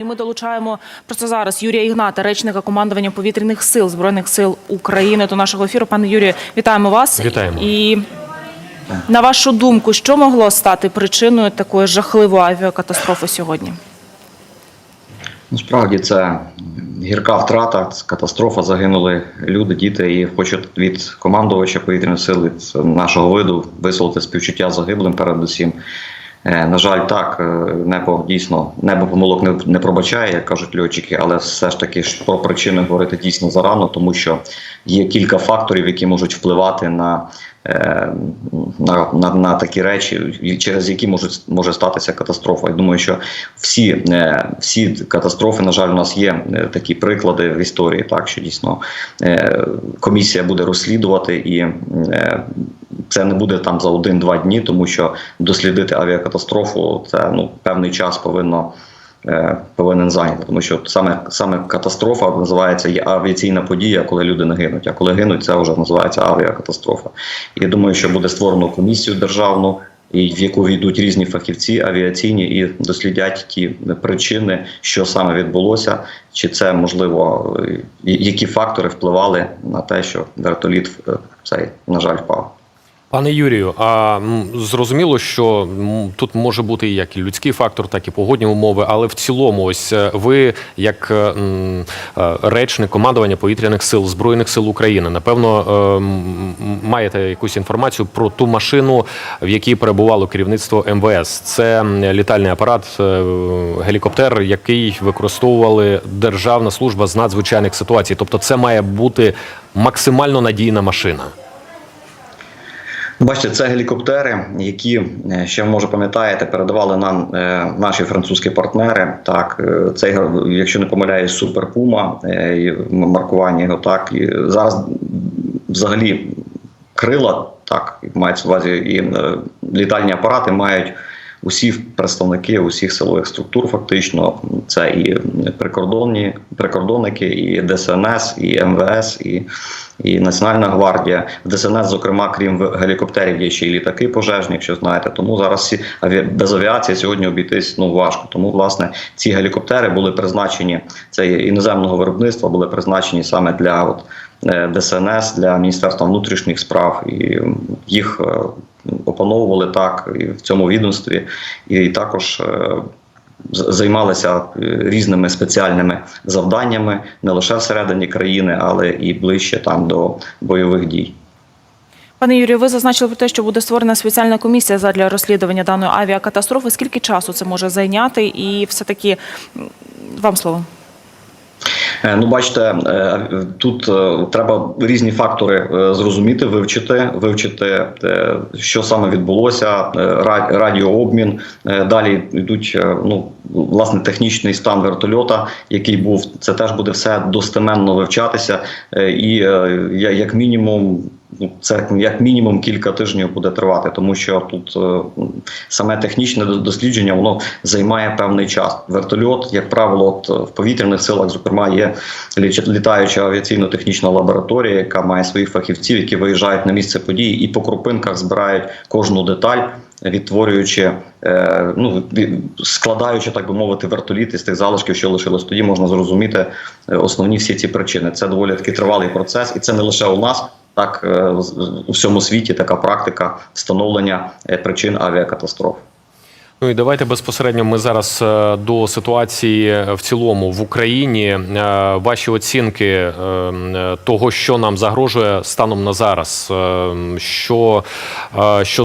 І Ми долучаємо просто зараз Юрія Ігната, речника командування повітряних сил збройних сил України до нашого ефіру. Пане Юрію, вітаємо вас. Вітаємо. І на вашу думку, що могло стати причиною такої жахливої авіакатастрофи сьогодні? Насправді це гірка втрата, це катастрофа. Загинули люди, діти. І хочу від командувача повітряних сил від нашого виду висловити співчуття загиблим передусім. Е, На жаль, так е, небо дійсно небо помилок не, не пробачає, як кажуть льотчики, але все ж таки ж про причини говорити дійсно зарано, тому що є кілька факторів, які можуть впливати на, на, на, на такі речі, через які можуть може статися катастрофа. Я думаю, що всі, е, всі катастрофи, на жаль, у нас є е, такі приклади в історії, так що дійсно е, комісія буде розслідувати і. е, це не буде там за один-два дні, тому що дослідити авіакатастрофу це ну певний час повинно. Е, Повинен зайняти, тому що саме саме катастрофа називається є авіаційна подія, коли люди не гинуть. А коли гинуть, це вже називається авіакатастрофа. І я думаю, що буде створено комісію державну, і в яку війдуть різні фахівці авіаційні і дослідять ті причини, що саме відбулося, чи це можливо, які фактори впливали на те, що вертоліт е, цей на жаль впав. Пане Юрію, а зрозуміло, що тут може бути як і людський фактор, так і погодні умови, але в цілому, ось е, ви, як е, е, речник командування повітряних сил збройних сил України, напевно, маєте якусь інформацію про ту машину, в якій перебувало керівництво МВС. Це літальний апарат, гелікоптер, який використовували Державна служба з надзвичайних ситуацій. Тобто, це має бути максимально надійна машина. Бачите, це гелікоптери, які е, ще може пам'ятаєте, передавали нам е, наші французькі партнери. Так, е, цей якщо не помиляюсь, Супер Пума маркування його так і зараз взагалі крила, так мається в увазі, і літальні апарати мають. Усі представники усіх силових структур, фактично, це і прикордонні прикордонники, і ДСНС, і МВС, і, і Національна гвардія. В ДСНС, зокрема, крім гелікоптерів, є ще й літаки пожежні, якщо знаєте. Тому зараз без авіації сьогодні обійтись ну важко. Тому власне ці гелікоптери були призначені це іноземного виробництва, були призначені саме для от ДСНС, для Міністерства внутрішніх справ, і їх е, опановували так і в цьому відомстві, і також. е, Займалися е, різними спеціальними завданнями не лише всередині країни, але і ближче там до бойових дій. Пане Юрію, ви зазначили про те, що буде створена спеціальна комісія задля розслідування даної авіакатастрофи. Скільки часу це може зайняти? І все-таки вам слово. Е, Ну, бачите, е, тут е, треба різні фактори зрозуміти, вивчити, вивчити, що саме відбулося, радіообмін. Далі йдуть ну, власне технічний стан вертольота, який був. Це теж буде все достеменно вивчатися. І як мінімум. Ну, Це як мінімум кілька тижнів буде тривати, тому що тут е, саме технічне дослідження воно займає певний час. Вертольот, як правило, от е, в повітряних силах, зокрема, є літаюча авіаційно-технічна лабораторія, яка має своїх фахівців, які виїжджають на місце події і по крупинках збирають кожну деталь. Відтворюючи, е, ну складаючи, так би мовити, вертоліт із тих залишків, що лишилось, тоді можна зрозуміти основні всі ці причини. Це доволі таки тривалий процес, і це не лише у нас, так е, у всьому світі така практика встановлення е, причин авіакатастроф. Ну і давайте безпосередньо ми зараз е, до ситуації в цілому в Україні. Ваші оцінки того, що нам загрожує станом на зараз, що, що